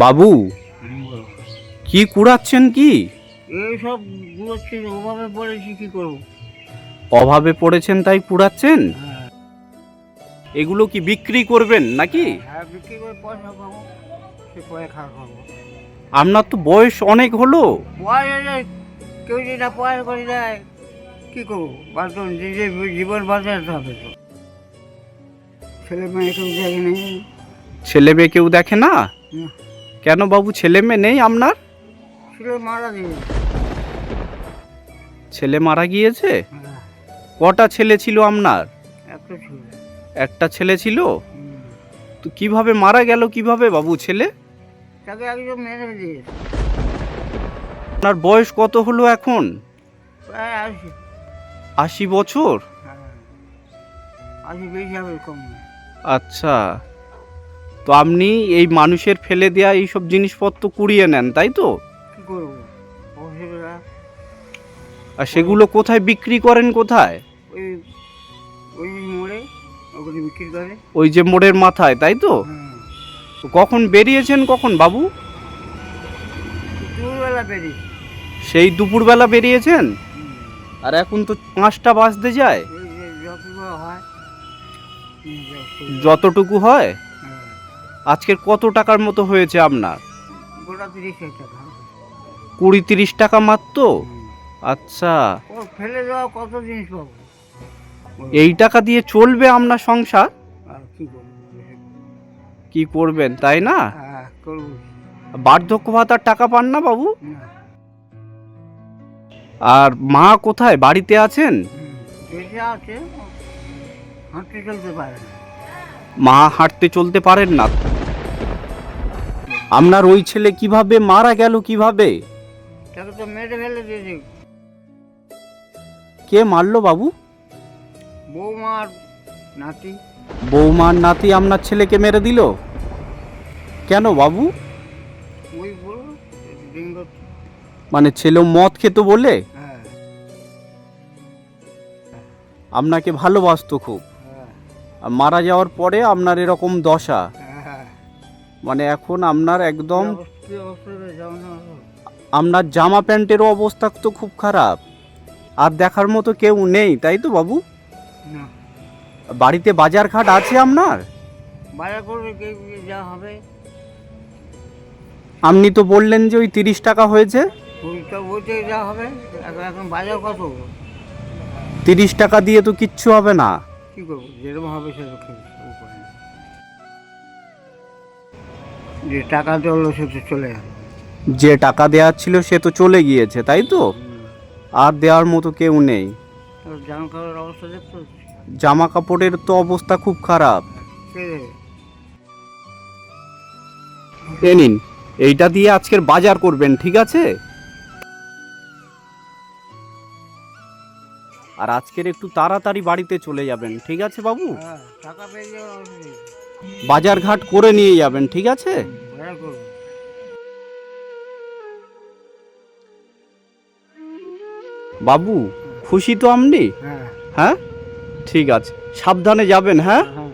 বাবু কি কুড়াচ্ছেন কি? এইসব ওভাবে পড়েছি কি করব? অভাবে পড়েছেন তাই কুড়াচ্ছেন? হ্যাঁ। এগুলো কি বিক্রি করবেন নাকি? হ্যাঁ বিক্রি করে পয়সা পাবো সে পয়সা খাওয়া খাব। আপনার তো বয়স অনেক হলো। কেউ যদি না পয়সা করে দেয় কী করব? জীবন বাঁচাতে হবে তো। ছেলে মেয়ে কেউ দেখে নেই। ছেলে মেয়ে কেউ দেখে না, কেন বাবু? ছেলে মেয়ে নেই আপনার? ছেলে মারা দিয়ে ছেলে মারা গিয়েছে? হ্যাঁ। কটা ছেলে ছিল আপনার? একটা ছেলে। ছিল তো কীভাবে মারা গেল কীভাবে বাবু ছেলে? তাকে একজন মেরে দিয়েছে। আপনার বয়স কত হলো এখন? আশি। বছর? হ্যাঁ। বেশি হবে কম। আচ্ছা। তো আপনি এই মানুষের ফেলে দেওয়া এইসব জিনিসপত্র কুড়িয়ে নেন তাই তো? আর সেগুলো কোথায় বিক্রি করেন কোথায়? ওই যে মোড়ের মাথায় তাই তো? হ্যাঁ। কখন বেরিয়েছেন কখন বাবু? সেই দুপুরবেলা বেরিয়েছেন? আর এখন তো পাঁচটা বাজতে যায়। যতটুকু হ্যাঁ, আজকের কত টাকার মতো হয়েছে আপনার? গোটা তিরিশ টাকা। কুড়ি তিরিশ টাকা মাত্র? আচ্ছা। ফেলে দেওয়া কত জিনিস পাবো? এই টাকা দিয়ে চলবে আপনার সংসার? আর কি করব? করবেন তাই না? হ্যাঁ বার্ধক্য ভাতার টাকা পান না বাবু? আর মা কোথায়? বাড়িতে আছেন? মা হাঁটতে চলতে পারেন না। আপনার ওই ছেলে কীভাবে মারা গেল কীভাবে? তাকে তো মেরে ফেলে দিয়েছে। কে মারলো বাবু? বৌমার নাতি। বৌমার নাতি আপনার ছেলেকে মেরে দিল? কেন বাবু? ওই মানে ছেলে মদ খেত বলে? হ্যাঁ। আপনাকে ভালোবাসতো খুব। হ্যাঁ। আর মারা যাওয়ার পরে আপনার এরকম দশা। হ্যাঁ। মানে এখন আপনার একদম। আপনার জামা প্যান্টেরও অবস্থা তো খুব খারাপ। আর দেখার মতো কেউ নেই তাই তো বাবু? বাড়িতে বাজার ঘাট আছে আপনার? আপনি তো বললেন যে ওই তিরিশ টাকা হয়েছে। তিরিশ টাকা দিয়ে তো কিচ্ছু হবে না। কি করব যেরকম হবে সেরকম। যে টাকা দেওয়ালো সে তো চলে যে টাকা দেওয়ার ছিল সে তো চলে গিয়েছে তাই তো? আর দেওয়ার মতো কেউ নেই। জামা কাপড়ের অবস্থা দেখছ জামা কাপড়ের তো অবস্থা খুব খারাপ। এ নিন এইটা দিয়ে আজকের বাজার করবেন ঠিক আছে? আর আজকের একটু তাড়াতাড়ি বাড়িতে চলে যাবেন ঠিক আছে বাবু? হ্যাঁ টাকা পেয়ে যাওয়ার অসুবিধা নেই। বাজার ঘাট করে নিয়ে যাবেন ঠিক আছে? বাবু খুশি তো আমনি? হ্যাঁ। হ্যাঁ? ঠিক আছে সাবধানে যাবেন হ্যাঁ? হ্যাঁ।